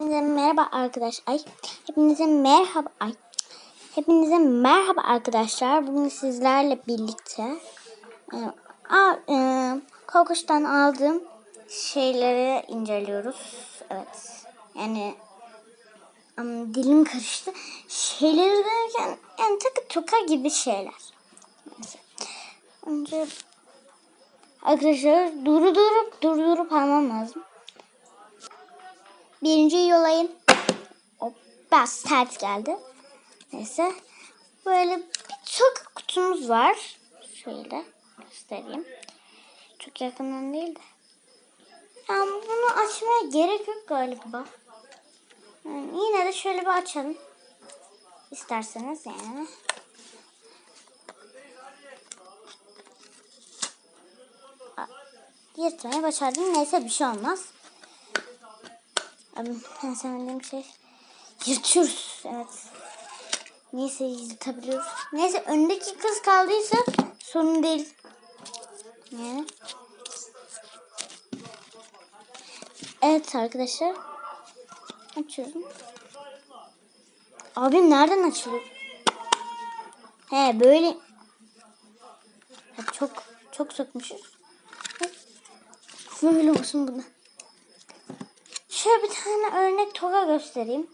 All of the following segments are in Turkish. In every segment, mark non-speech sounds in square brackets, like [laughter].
Hepinize merhaba arkadaşlar. Ay, hepinize merhaba. Ay. Hepinize merhaba arkadaşlar. Bugün sizlerle birlikte e, e, aldığım şeyleri inceliyoruz. Evet. Yani dilim karıştı. Şeyleri derken yani takı toka gibi şeyler. Neyse. Önce arkadaşlar durdurup durdurup almam lazım. Birinci yolayın. Hop, biraz ters geldi. Neyse. Böyle birçok kutumuz var. Şöyle göstereyim. Çok yakından değil de. Yani bunu açmaya gerek yok galiba. Yani yine de şöyle bir açalım. İsterseniz yani. Yırtmayı başardım. Neyse bir şey olmaz. Abi ben sevmediğim şey yırtıyoruz. Evet. Neyse yırtabiliyoruz. Neyse öndeki kız kaldıysa sorun değil. Yani. Evet arkadaşlar. Açıyorum. Abi nereden açılıyor? He böyle. Ya çok çok sokmuşuz. Böyle olsun bunu. Şöyle bir tane örnek toga göstereyim.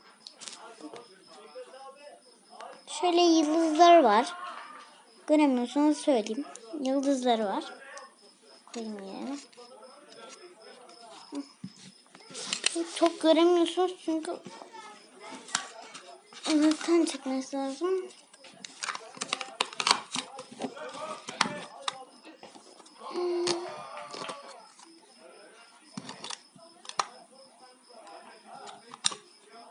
Şöyle yıldızlar var. Göremiyorsanız söyleyeyim. Yıldızları var. Koyayım yerine. Çok göremiyorsunuz çünkü uzaktan çekmesi lazım.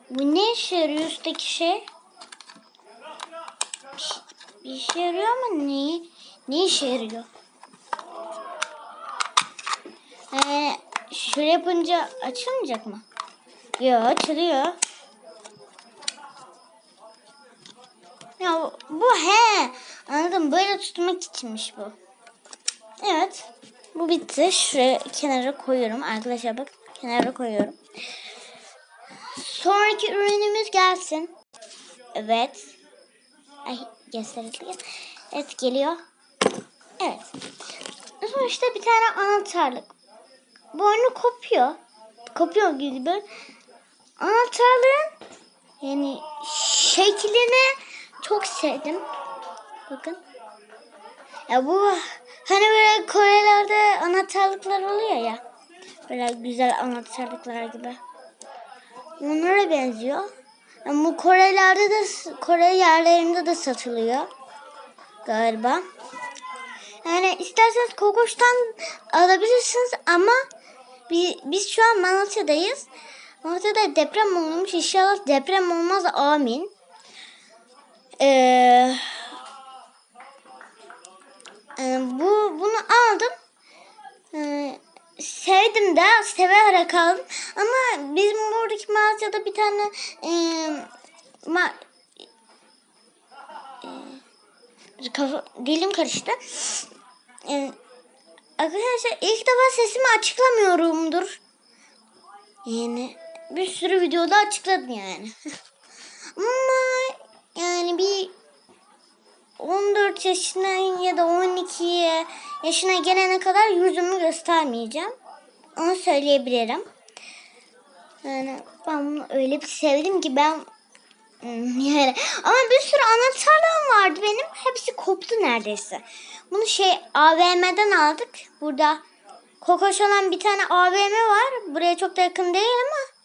Bu ne işe yarıyor üstteki şey? Bir işe yarıyor ama ne? Ne işe yarıyor? Ee, şöyle yapınca açılmayacak mı? Yok açılıyor. Ya bu, he anladım böyle tutmak içinmiş bu. Evet bu bitti. Şuraya kenara koyuyorum arkadaşlar bak kenara koyuyorum. Sonraki ürünümüz gelsin. Evet. Ay gösterildi. Evet geliyor. Evet. Sonuçta bir tane anahtarlık. Boynu kopuyor. Kopuyor gibi. Anahtarlığın yani şeklini çok sevdim. Bakın. Ya bu hani böyle Korelerde anahtarlıklar oluyor ya. Böyle güzel anahtarlıklar gibi. Onlara benziyor. Yani bu Korelerde de Kore yerlerinde de satılıyor. Galiba. Yani isterseniz Kokoş'tan alabilirsiniz ama biz, biz şu an Malatya'dayız. Malatya'da deprem olmuş. İnşallah deprem olmaz. Amin. Ee, e, bu bunu aldım. Ee, sevdim de severek aldım. Ama bizim buradaki mağazada bir tane e, ma, e, kafa, dilim karıştı. E, arkadaşlar ilk defa sesimi açıklamıyorumdur. Yani bir sürü videoda açıkladım yani. [laughs] Ama yani bir 14 yaşına ya da 12 yaşına gelene kadar yüzümü göstermeyeceğim. Onu söyleyebilirim. Yani ben bunu öyle bir sevdim ki ben hmm, yani ama bir sürü anahtarlarım vardı benim. Hepsi koptu neredeyse. Bunu şey AVM'den aldık. Burada Kokoş olan bir tane AVM var. Buraya çok da yakın değil ama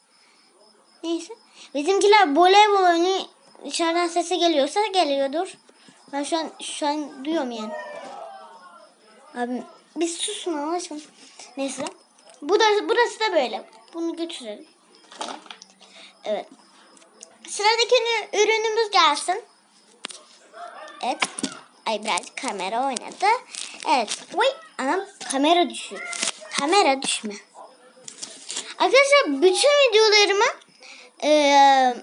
neyse. Bizimkiler voleybol oyunu dışarıdan sesi geliyorsa geliyordur. Ben şu an şu an duyuyorum yani. Abi biz susun aşkına. Neyse. Bu burası da böyle. Bunu götürelim. Evet. Sıradaki ürünümüz gelsin. Evet. Ay biraz kamera oynadı. Evet. Oy anam kamera düşüyor. Kamera düşme. Arkadaşlar bütün videolarımı eee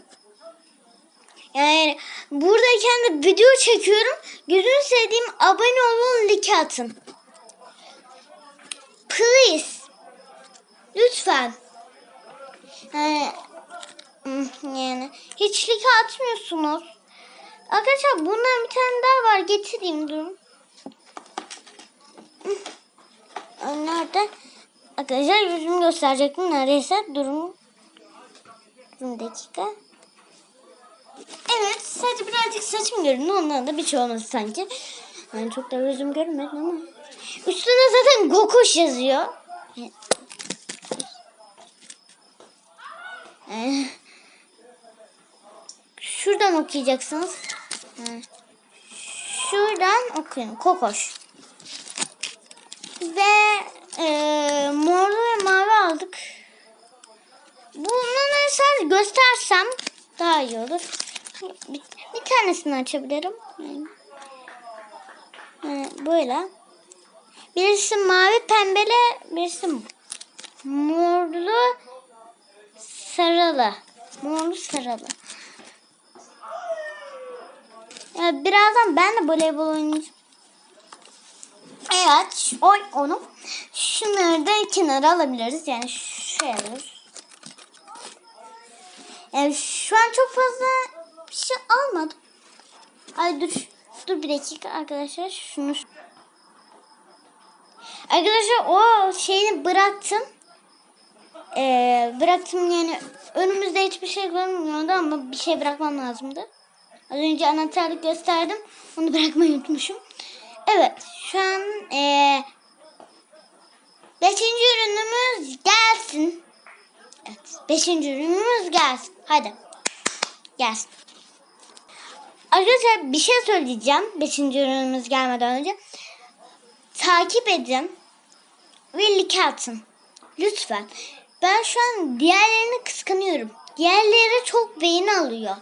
yani buradayken de video çekiyorum. Gözünü sevdiğim abone olun like atın. Please. Lütfen. Yani hiçlik atmıyorsunuz. Arkadaşlar bundan bir tane daha var. Getireyim durun. Nerede? Arkadaşlar yüzümü gösterecektim neredeyse. Durun. Durun dakika. Evet sadece birazcık saçım görünüyor. Ondan da bir şey olmadı sanki. Yani çok da yüzüm görünmedi ama. Üstüne zaten Gokuş yazıyor. Ee, şuradan okuyacaksınız. Ee, şuradan okuyun. Kokoş. Ve e, morlu ve mavi aldık. Bunları sadece göstersem daha iyi olur. Bir, bir tanesini açabilirim. Yani böyle. Birisi mavi pembeli, birisi morlu sarılı. Morlu sarılı. Ya birazdan ben de voleybol oynayacağım. Evet, oy onu. Şunları da kenara alabiliriz. Yani şuraya alırız. Yani şu an çok fazla bir şey almadım. Ay dur. Dur bir dakika arkadaşlar. Şunu Arkadaşlar o şeyini bıraktım. Ee, bıraktım yani önümüzde hiçbir şey görünmüyordu ama bir şey bırakmam lazımdı. Az önce anahtarlık gösterdim. Onu bırakmayı unutmuşum. Evet şu an ee, beşinci ürünümüz gelsin. Evet beşinci ürünümüz gelsin. Hadi gelsin. Arkadaşlar bir şey söyleyeceğim. Beşinci ürünümüz gelmeden önce. Takip edin. Like atın. Lütfen. Ben şu an diğerlerini kıskanıyorum. Diğerleri çok beğeni alıyor.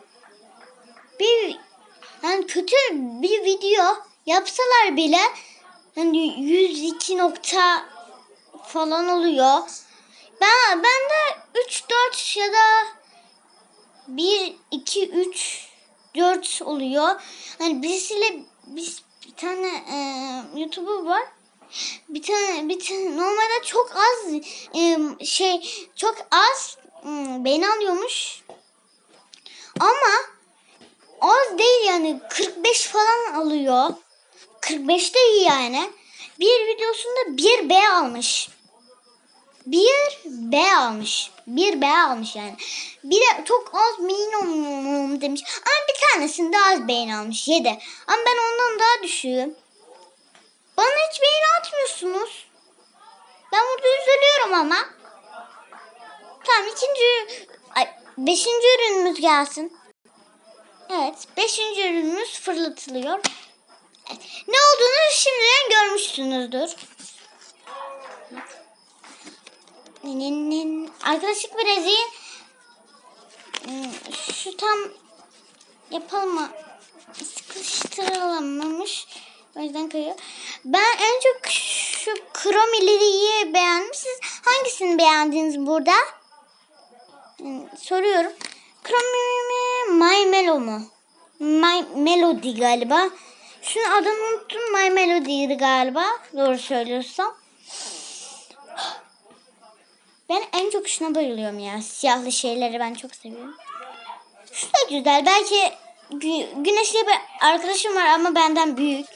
Bir yani kötü bir video yapsalar bile yani 102 nokta falan oluyor. Ben ben de 3 4 ya da 1 2 3 4 oluyor. Hani birisiyle biz bir tane e, YouTuber var. Bir tane bir tane normalde çok az e, şey çok az e, beğeni alıyormuş. Ama az değil yani 45 falan alıyor. 45 de iyi yani. Bir videosunda bir B almış. Bir B almış. Bir B almış yani. Bir de çok az minimum demiş. Ama bir tanesinde az beğeni almış. Yedi. Ama ben ondan daha düşüğüm. Bana hiç beğeni atmıyorsunuz. Ben burada üzülüyorum ama. Tamam ikinci, ay, beşinci ürünümüz gelsin. Evet beşinci ürünümüz fırlatılıyor. Evet, ne olduğunu şimdiden görmüşsünüzdür. Arkadaşlık bileziği hmm, şu tam yapalım mı? Sıkıştırılamamış. O yüzden kayıyor. Ben en çok şu kromiliyi beğendim. Siz hangisini beğendiniz burada? Hmm, soruyorum. Kromi mi? My Melo mu? My Melody galiba. Şunun adını unuttum. My Melody'ydi galiba. Doğru söylüyorsam. Ben en çok şuna bayılıyorum ya. Siyahlı şeyleri ben çok seviyorum. Şu da güzel. Belki gü güneşli bir arkadaşım var ama benden büyük.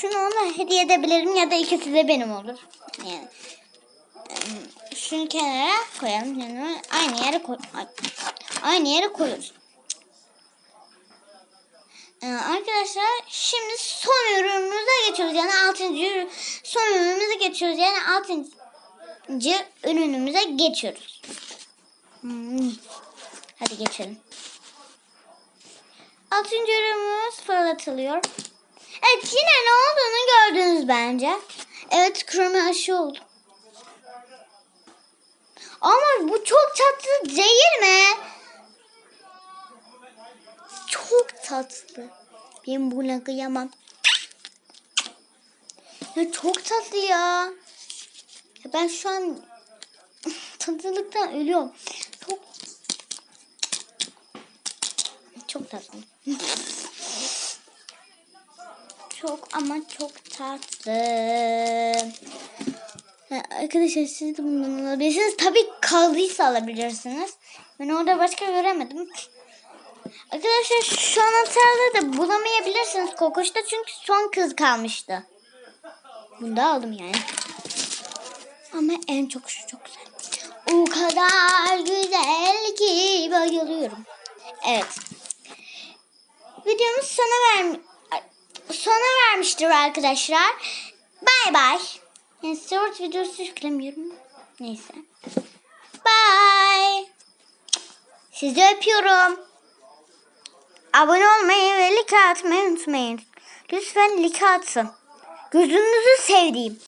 Şunu ona hediye edebilirim ya da ikisi de benim olur. Yani şunu kenara koyalım. Yani aynı yere koy. Aynı yere koyuyoruz. Ee, arkadaşlar şimdi son ürünümüze geçiyoruz. Yani altıncı ürün, son ürünümüze geçiyoruz. Yani altıncı ürünümüze geçiyoruz. Hadi geçelim. Altıncı ürünümüz fırlatılıyor. Evet yine ne olduğunu gördünüz bence. Evet kromi aşı oldu. Ama bu çok tatlı değil mi? Çok tatlı. Ben buna kıyamam. Ya çok tatlı ya. ya ben şu an [laughs] tatlılıktan ölüyorum. Çok çok tatlı. [laughs] çok ama çok tatlı. Arkadaşlar siz de bundan alabilirsiniz. Tabii kaldıysa alabilirsiniz. Ben orada başka göremedim. Arkadaşlar şu anahtarları da bulamayabilirsiniz Kokoş'ta çünkü son kız kalmıştı. Bunu da aldım yani. Ama en çok şu çok güzel. O kadar güzel ki bayılıyorum. Evet. Videomuz sona ver sona vermiştir arkadaşlar. Bay bay. Yani short videosu yüklemiyorum. Neyse. Bye. Sizi öpüyorum. Abone olmayı ve like atmayı unutmayın. Lütfen like atın. Gözünüzü sevdiğim.